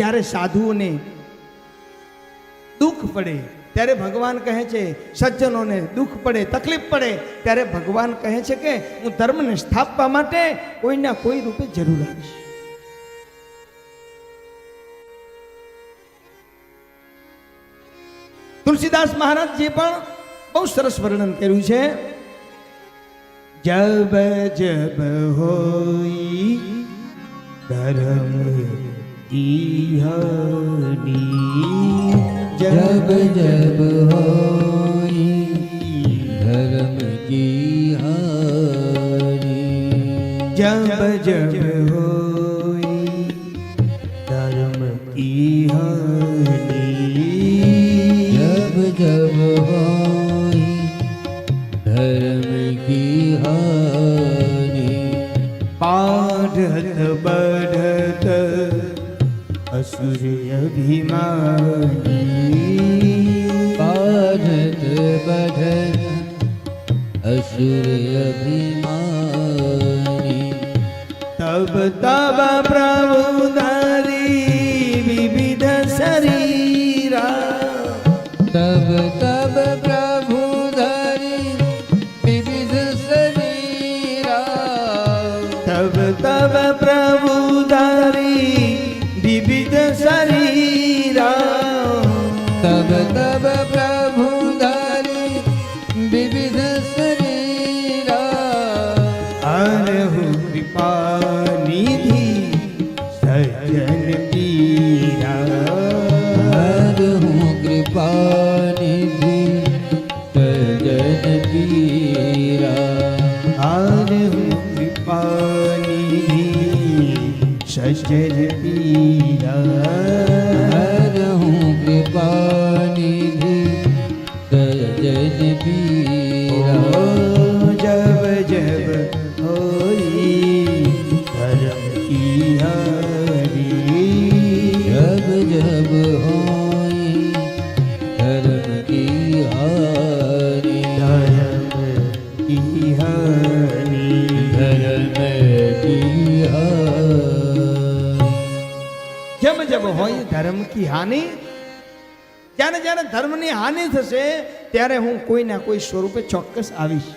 જ્યારે સાધુઓને દુઃખ પડે, ત્યારે ભગવાન કહે છે, સજ્જનોને દુઃખ પડે, તકલીફ પડે, ત્યારે ભગવાન કહે છે કે, હું ધર્મને સ્થાપવા માટે કોઈના કોઈ રૂપે જરૂર આવીશ. તુલસીદાસ મહારાજજી પણ બહુ સરસ વર્ણન કર્યું છે. જબ જબ હોય ધર્મ इहनी जब जब होई धर्म की हानि। जब जब होई की हानि। जब जब होई की हानि। पाठ અસુર અભિમાની બાધત બધન અસુર અભિમાની તબ તબ પ્રભુ નારી વિવિધ શરીરા તબ તબ પ્રભુ ધરી વિવિધ શરીરા તબ તબ રહુ કૃપા નિધિ સજન પીરા રહુ કૃપા નિધિ સજન પીરા રહુ કૃપા નિધિ સજન પીરા રહુ કૃપા નિધિ સજન પીરા होई धर्म की हरी जब जब होई धर्म की हानि धर्म की हानि धर्म की हानि જેમ જેમ હોય ધર્મ કી હાનિ જ્યારે જ્યારે ધર્મની હાનિ થશે ત્યારે હું કોઈના કોઈ સ્વરૂપે ચોક્કસ આવીશ